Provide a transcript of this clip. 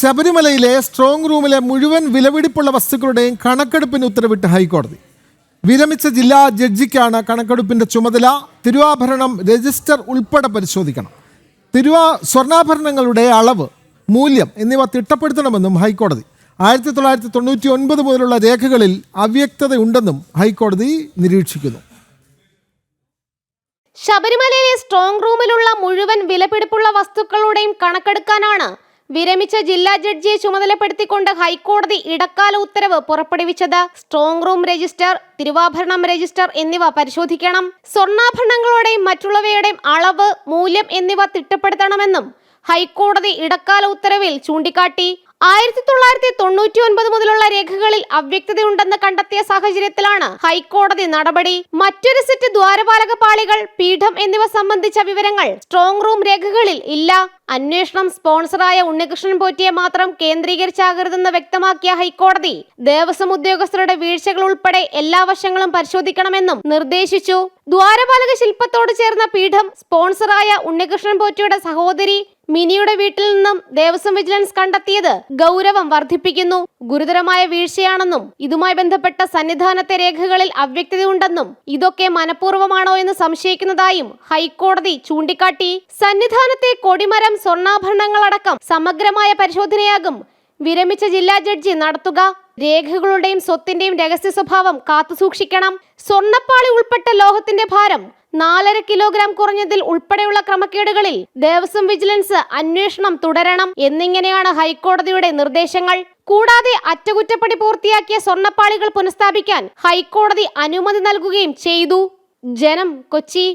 ശബരിമലയിലെ സ്ട്രോങ് റൂമിലെ മുഴുവൻ വിലപിടിപ്പുള്ള വസ്തുക്കളുടെയും കണക്കെടുപ്പിന് ഉത്തരവിട്ട് ഹൈക്കോടതി. വിരമിച്ച ജില്ലാ ജഡ്ജിക്കാണ് കണക്കെടുപ്പിന്റെ ചുമതല. തിരുവാഭരണം രജിസ്റ്റർ ഉൾപ്പെടെ പരിശോധിക്കണം. തിരുവാ സ്വർണാഭരണങ്ങളുടെ അളവ് മൂല്യം എന്നിവ തിട്ടപ്പെടുത്തണമെന്നും ഹൈക്കോടതി. ആയിരത്തി തൊള്ളായിരത്തി തൊണ്ണൂറ്റി ഒൻപത് മുതലുള്ള രേഖകളിൽ അവ്യക്തതയുണ്ടെന്നും ഹൈക്കോടതി നിരീക്ഷിക്കുന്നു. ശബരിമലയിലെ സ്ട്രോങ് റൂമിലുള്ള മുഴുവൻ വിലപിടിപ്പുള്ള വസ്തുക്കളുടെയും കണക്കെടുക്കാനാണ് വിരമിച്ച ജില്ലാ ജഡ്ജിയെ ചുമതലപ്പെടുത്തിക്കൊണ്ട് ഹൈക്കോടതി ഇടക്കാല ഉത്തരവ് പുറപ്പെടുവിച്ചത് സ്ട്രോങ് റൂം രജിസ്റ്റർ തിരുവാഭരണം രജിസ്റ്റർ എന്നിവ പരിശോധിക്കണം. സ്വർണാഭരണങ്ങളുടെയും മറ്റുള്ളവയുടെയും അളവ് മൂല്യം എന്നിവ തിട്ടപ്പെടുത്തണമെന്നും ഹൈക്കോടതി ഇടക്കാല ഉത്തരവിൽ ചൂണ്ടിക്കാട്ടി. ആയിരത്തി തൊള്ളായിരത്തി തൊണ്ണൂറ്റി ഒൻപത് മുതലുള്ള രേഖകളിൽ അവ്യക്തതയുണ്ടെന്ന് കണ്ടെത്തിയ സാഹചര്യത്തിലാണ് ഹൈക്കോടതി നടപടി. മറ്റൊരു സെറ്റ് ദ്വാരപാലക പാളികൾ പീഠം എന്നിവ സംബന്ധിച്ച വിവരങ്ങൾ സ്ട്രോങ് റൂം രേഖകളിൽ ഇല്ല. അന്വേഷണം സ്പോൺസറായ ഉണ്ണികൃഷ്ണൻ പോറ്റിയെ മാത്രം കേന്ദ്രീകരിച്ചാകരുതെന്ന് വ്യക്തമാക്കിയ ഹൈക്കോടതി ദേവസ്വം ഉദ്യോഗസ്ഥരുടെ വീഴ്ചകൾ ഉൾപ്പെടെ എല്ലാ വശങ്ങളും പരിശോധിക്കണമെന്നും നിർദ്ദേശിച്ചു. ദ്വാരപാലക ശില്പത്തോട് ചേർന്ന പീഠം സ്പോൺസറായ ഉണ്ണികൃഷ്ണൻ പോറ്റിയുടെ സഹോദരി മിനിയുടെ വീട്ടിൽ നിന്നും ദേവസ്വം വിജിലൻസ് കണ്ടെത്തിയത് ഗൗരവം വർദ്ധിപ്പിക്കുന്നു. ഗുരുതരമായ വീഴ്ചയാണെന്നും ഇതുമായി ബന്ധപ്പെട്ട സന്നിധാനത്തെ രേഖകളിൽ അവ്യക്തതയുണ്ടെന്നും ഇതൊക്കെ മനഃപൂർവമാണോ എന്ന് സംശയിക്കുന്നതായും ഹൈക്കോടതി ചൂണ്ടിക്കാട്ടി. സന്നിധാനത്തെ കൊടിമരം സ്വർണാഭരണങ്ങളടക്കം സമഗ്രമായ പരിശോധനയാകും. വിരമിച്ച ജില്ലാ ജഡ്ജി നടത്തുക. രേഖകളുടെയും സ്വത്തിന്റെയും രഹസ്യ സ്വഭാവം കാത്തുസൂക്ഷിക്കണം. സ്വർണപ്പാളി ഉൾപ്പെട്ട ലോഹത്തിന്റെ ഭാരം നാലര കിലോഗ്രാം കുറഞ്ഞതിൽ ഉൾപ്പെടെയുള്ള ക്രമക്കേടുകളിൽ ദേവസ്വം വിജിലൻസ് അന്വേഷണം തുടരണം എന്നിങ്ങനെയാണ് ഹൈക്കോടതിയുടെ നിർദ്ദേശങ്ങൾ. കൂടാതെ അറ്റകുറ്റപ്പണി പൂർത്തിയാക്കിയ സ്വർണപ്പാളികൾ പുനഃസ്ഥാപിക്കാൻ ഹൈക്കോടതി അനുമതി നൽകുകയും ചെയ്തു. ജനം കൊച്ചി.